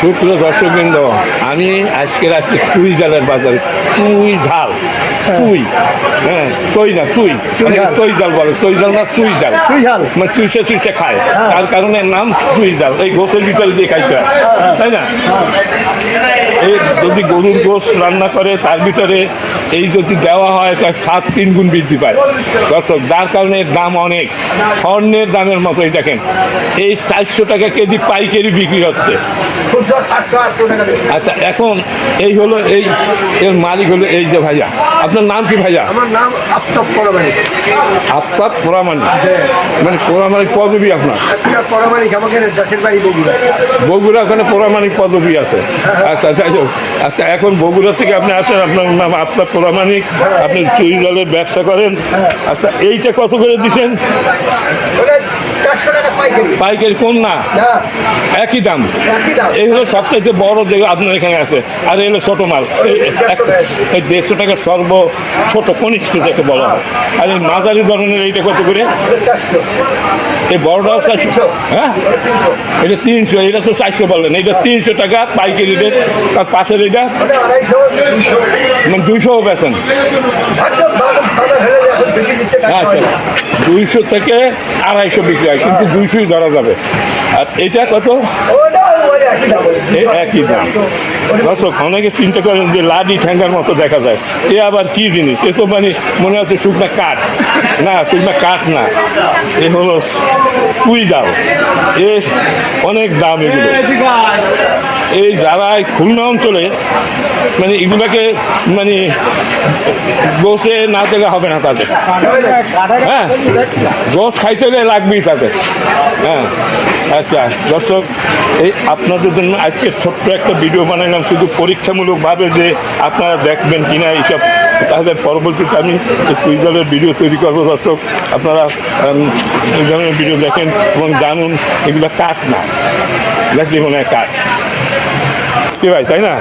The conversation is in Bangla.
সুপ্রিয় দর্শকবৃন্দ আমি আজকের আসছি সুই জালের বাজারে। তুই ঝাল সুই। হ্যাঁ তুই না তুই সই জাল বলে। তুই জাল না সুই জাল তুই ঝাল। মানে চুইসে চুইসে খায়। তার কারণে নাম সুই জাল এই গোসল ভিতরে দিয়ে খাইতে হয়। তাই না? এই যদি গরুর গোস রান্না করে তার ভিতরে এই যদি দেওয়া হয় তার সাত তিন গুণ বৃদ্ধি পায়। দর্শক যার কারণে এর দাম অনেক। স্বর্ণের দামের মতোই দেখেন। এই চারশো টাকা কেজি পাইকারি বিক্রি হচ্ছে। আচ্ছা এখন এই হলো এই এর মালিক হলো এই যে ভাইয়া। আপনার নাম কি ভাইয়া? আমার নাম আফতাব পোড়ামানি মানে পোড়ামানিক পদবী আপনার? আজকাল পরমাণিক আমাকে দেশের বাড়ি বগুড়া। বগুড়া ওখানে পোড়ামানিক পদবী আছে। আচ্ছা যাই হোক। আচ্ছা এখন বগুড়া থেকে আপনি আসেন, আপনার নাম আপনার প্রামাণিক, আপনি চুরি জলের ব্যবসা করেন। আচ্ছা এইটা কত করে দিচ্ছেন? পাইকারি। কোন না? একই দাম। এই হলো সবচেয়ে বড় যে আপনার এখানে আছে। আর এই হলো ছোট মাল। এই- দেড়শো টাকা। সর্ব ছোট কনিষ্ঠ যাকে বলা হয়। আর এই মাঝারি ধরনের এইটা কত করে? এই বড়টাও চারশো হ্যাঁ? এটা তিনশো। এটা তো চারশো বললেন। এটা তিনশো টাকা পাইকারি রেট। তার পাশের এটা মানে দুইশো বেছেন আচ্ছা দুইশো থেকে আড়াইশো বিক্রি হয় কিন্তু দুইশোই ধরা যাবে। আর এটা কত? একই দাম। দর্শক অনেকে চিন্তা করেন যে লাডি ঠ্যাঙ্গার মতো দেখা যায়। এ আবার কি জিনিস? এ তো মানে মনে হচ্ছে শুকনা কাঠ। না শুকনা কাঠ না। এ হলো কুই দাম এ অনেক দাম এগুলো। এই যারা খুলনা অঞ্চলে মানে এগুলাকে মানে গোসে না থেকে হবে না তাদের। হ্যাঁ গোস খাইতে হলে লাগবেই তাদের। হ্যাঁ আচ্ছা দর্শক, এই আপনাদের জন্য আজকে ছোট্ট একটা ভিডিও বানাইলাম, শুধু পরীক্ষামূলকভাবে যে আপনারা দেখবেন কিনা এইসব। তাহলে পরবর্তীতে আমি সুইজারের ভিডিও তৈরি করব, দর্শক। আপনারা এই ধরনের ভিডিও দেখেন এবং জানুন এগুলো কাঠ না। দেখলে মনে হয় কাঠ। কি ভাই তাই না